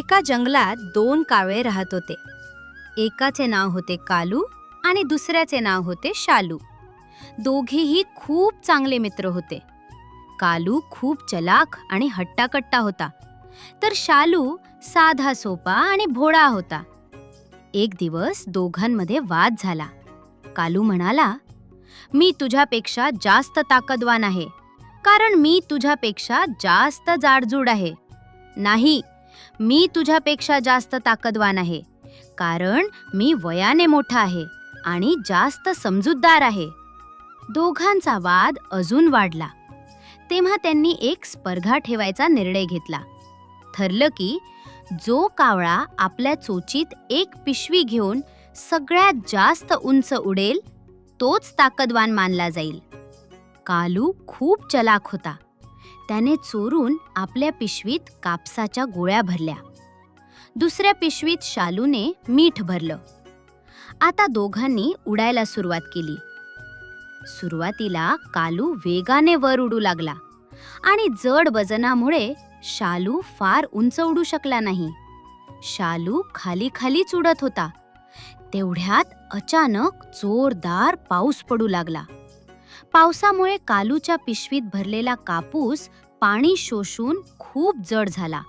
एका जंगलात दोन कावळे राहत होते. एकाचे नाव होते कालू आणि दुसऱ्याचे नाव होते शालू. दोघेही खूप चांगले मित्र होते. कालू खूप चलाख आणि हट्टाकट्टा होता. तर शालू साधा सोपा आणि भोळा होता. एक दिवस दोघांमध्ये वाद झाला. कालू म्हणाला मी तुझ्यापेक्षा जास्त ताकदवान आहे. कारण मी तुझ्यापेक्षा जास्त जाडजूड आहे. नाही मी तुझ्यापेक्षा जास्त ताकदवान आहे. कारण मी वयाने मोठा आहे आणि जास्त समजूतदार आहे. दोघांचा वाद अजून वाढला. तेव्हा त्यांनी एक स्पर्धा ठेवायचा निर्णय घेतला. ठरलं की जो कावळा आपल्या चोचीत एक पिशवी घेऊन सगळ्यात जास्त उंच उडेल तोच ताकदवान मानला जाईल. कालू खूप चलाक होता. त्याने चोरून आपल्या पिशवीत कापसाच्या गोळ्या भरल्या. दुसऱ्या पिशवीत शालूने मीठ भरलं. आता दोघांनी उडायला सुरुवात केली. सुरुवातीला कालू वेगाने वर उडू लागला आणि जड वजनामुळे शालू फार उंच उडू शकला नाही. शालू खाली खालीच उडत होता. तेवढ्यात अचानक जोरदार पाऊस पडू लागला. पावसामुळे कालूच्या पिशवीत भरलेला कापूस पाणी शोषून खूप जड झाला.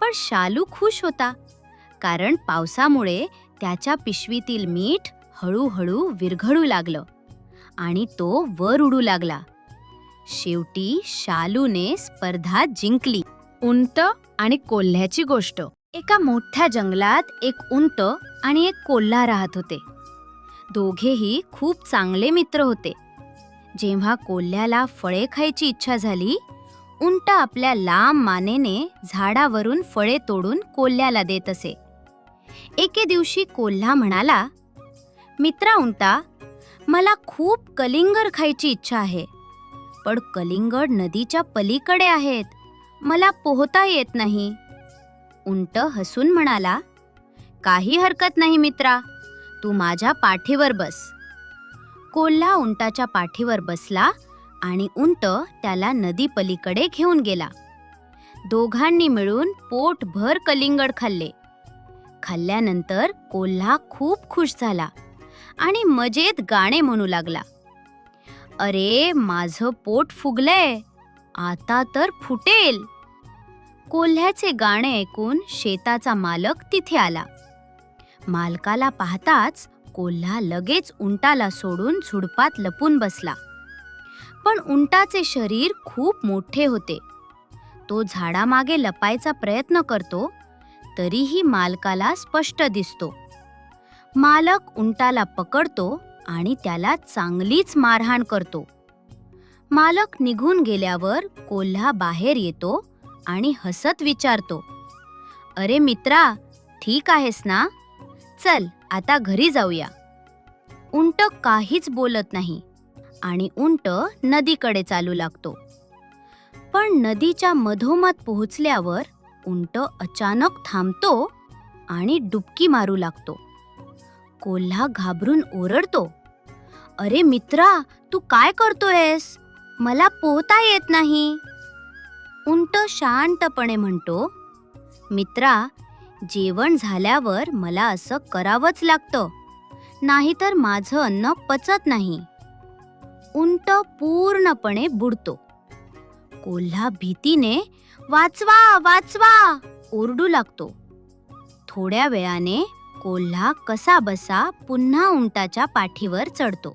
पण शालू खुश होता. कारण पावसामुळे त्याच्या पिशवीतील मीठ हळूहळू विरघळू लागलं आणि तो वर उडू लागला. शेवटी शालूने स्पर्धा जिंकली. उंट आणि कोल्ह्याची गोष्ट. एका मोठ्या जंगलात एक उंट आणि एक कोल्हा राहत होते. दोघेही खूप चांगले मित्र होते. जेव्हा कोल्ह्याला फळे खायची इच्छा झाली उंट आपल्या लांब मानेने झाडावरून फळे तोडून कोल्ह्याला देत असे. एके दिवशी कोल्हा म्हणाला मित्रा उंटा मला खूप कलिंगड खायची इच्छा आहे पण कलिंगड नदीच्या पलीकडे आहेत मला पोहता येत नाही. उंट हसून म्हणाला काही हरकत नाही मित्रा तू माझ्या पाठीवर बस. कोल्हा उंटाच्या पाठीवर बसला आणि उंट त्याला नदी पलीकडे घेऊन गेला. दोघांनी मिळून पोटभर कलिंगड खाल्ले. खाल्ल्यानंतर कोल्हा खूप खुश झाला आणि मजेत गाणे म्हणू लागला. अरे माझं पोट फुगलंय. आता तर फुटेल. कोल्ह्याचे गाणे ऐकून शेताचा मालक तिथे आला. मालकाला पाहताच कोल्हा लगेच उंटाला सोडून झुडपात लपून बसला. पण उंटाचे शरीर खूप मोठे होते. तो झाडामागे लपायचा प्रयत्न करतो तरीही मालकाला स्पष्ट दिसतो. मालक उंटाला पकडतो आणि त्याला चांगलीच मारहाण करतो. मालक निघून गेल्यावर कोल्हा बाहेर येतो आणि हसत विचारतो अरे मित्रा ठीक आहेस ना? चल आता घरी जाऊया. उंट काहीच बोलत नाही आणि उंट नदीकडे चालू लागतो. पण नदीच्या मधोमध पोहोचल्यावर उंट अचानक थांबतो आणि डुबकी मारू लागतो. कोल्हा घाबरून ओरडतो अरे मित्रा तू काय करतोयस? मला पोहता येत नाही. उंट शांतपणे म्हणतो मित्रा जेवण झाल्यावर मला असं करावंच लागतं. नाहीतर माझं अन्न पचत नाही. उंट पूर्णपणे बुडतो. कोल्हा भीतीने वाचवा वाचवा! ओरडू लागतो. थोड्या वेळाने कोल्हा कसा बसा पुन्हा उंटाच्या पाठीवर चढतो.